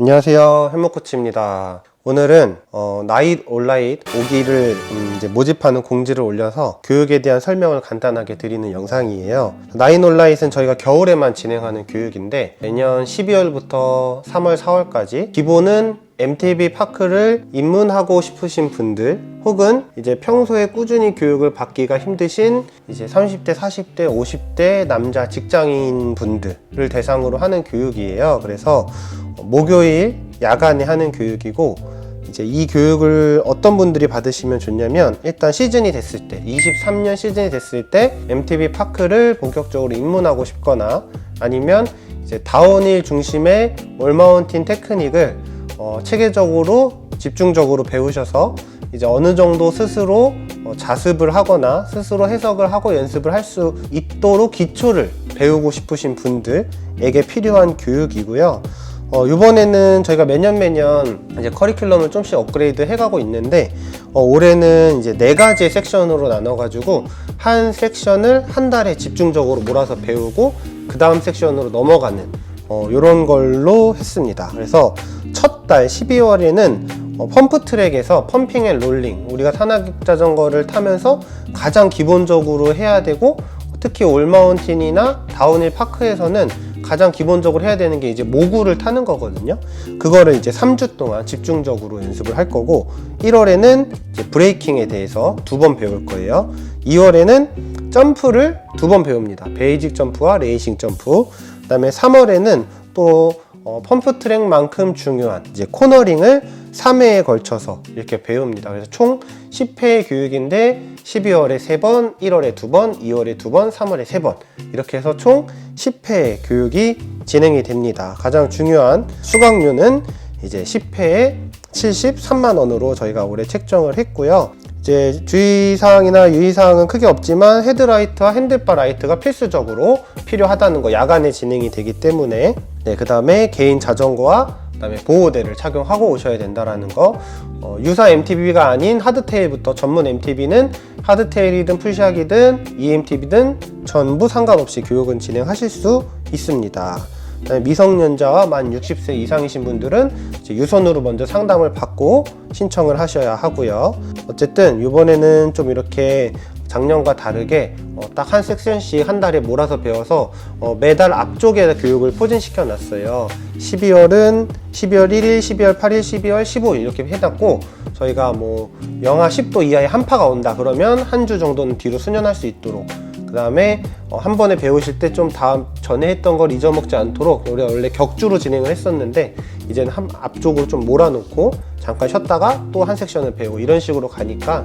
안녕하세요. 헬모코치입니다. 오늘은 어, 나잇 온라인 5기를 음, 이제 모집하는 공지를 올려서 교육에 대한 설명을 간단하게 드리는 영상이에요. 나잇 온라인은 저희가 겨울에만 진행하는 교육인데 매년 12월부터 3월, 4월까지 기본은 MTB 파크를 입문하고 싶으신 분들 혹은 이제 평소에 꾸준히 교육을 받기가 힘드신 이제 30대, 40대, 50대 남자 직장인 분들을 대상으로 하는 교육이에요. 그래서 목요일 야간에 하는 교육이고 이제 이 교육을 어떤 분들이 받으시면 좋냐면 일단 시즌이 됐을 때 23년 시즌이 됐을 때 MTB 파크를 본격적으로 입문하고 싶거나 아니면 이제 다운힐 중심의 올마운틴 테크닉을 어, 체계적으로 집중적으로 배우셔서 이제 어느 정도 스스로 어, 자습을 하거나 스스로 해석을 하고 연습을 할 수 있도록 기초를 배우고 싶으신 분들에게 필요한 교육이고요. 어, 이번에는 저희가 매년 매년 이제 커리큘럼을 좀씩 업그레이드 해가고 있는데 어, 올해는 이제 네 가지 섹션으로 나눠가지고 한 섹션을 한 달에 집중적으로 몰아서 배우고 그 다음 섹션으로 넘어가는 어, 이런 걸로 했습니다. 그래서 첫 달 12월에는 어, 펌프 트랙에서 펌핑 앤 롤링 우리가 산악 자전거를 타면서 가장 기본적으로 해야 되고 특히 올마운틴이나 다운힐 파크에서는 가장 기본적으로 해야 되는 게 이제 모구를 타는 거거든요. 그거를 이제 3주 동안 집중적으로 연습을 할 거고 1월에는 이제 브레이킹에 대해서 두 번 배울 거예요. 2월에는 점프를 두 번 배웁니다. 베이직 점프와 레이싱 점프. 그다음에 3월에는 또 어, 펌프 트랙만큼 중요한 이제 코너링을 3회에 걸쳐서 이렇게 배웁니다. 그래서 총 10회 교육인데 12월에 3번, 1월에 2번, 2월에 2번, 3월에 3번 이렇게 해서 총 10회 교육이 진행이 됩니다. 가장 중요한 수강료는 이제 10회에 73만 원으로 저희가 올해 책정을 했고요. 이제 주의사항이나 유의사항은 크게 없지만 헤드라이트와 핸들바 라이트가 필수적으로 필요하다는 거 야간에 진행이 되기 때문에 네, 그 다음에 개인 자전거와 그다음에 보호대를 착용하고 오셔야 된다라는 거. 어, 유사 MTB가 아닌 하드테일부터 전문 MTB는 하드테일이든 푸시학이든 EMTB든 전부 상관없이 교육은 진행하실 수 있습니다. 미성년자와 만 60세 이상이신 분들은 유선으로 먼저 상담을 받고 신청을 하셔야 하고요. 어쨌든 이번에는 좀 이렇게 작년과 다르게 어, 딱한 섹션씩 한 달에 몰아서 배워서 어, 매달 앞쪽에 교육을 포진시켜 놨어요. 12월은 12월 1일, 12월 8일, 12월 15일 이렇게 해놨고 저희가 뭐 영하 10도 이하의 한파가 온다 그러면 한 주 정도는 뒤로 수년할 수 있도록 그 다음에 한 번에 배우실 때 좀 다음 전에 했던 걸 잊어먹지 않도록 우리가 원래 격주로 진행을 했었는데 이제는 한 앞쪽으로 좀 몰아놓고 잠깐 쉬었다가 또 한 섹션을 배우고 이런 식으로 가니까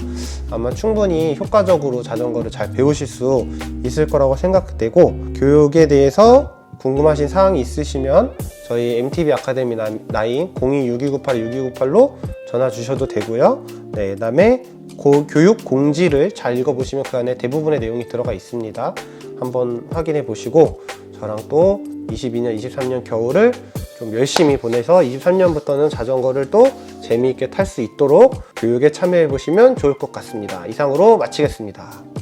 아마 충분히 효과적으로 자전거를 잘 배우실 수 있을 거라고 생각되고 교육에 대해서 궁금하신 사항이 있으시면 저희 MTB 아카데미 나- 나인 026298-6298로 전화 주셔도 되고요. 네, 그다음에 고- 교육 공지를 잘 읽어보시면 그 안에 대부분의 내용이 들어가 있습니다. 한번 확인해 보시고 저랑 또 22년, 23년 겨울을 좀 열심히 보내서 23년부터는 자전거를 또 재미있게 탈 수 있도록 교육에 참여해 보시면 좋을 것 같습니다. 이상으로 마치겠습니다.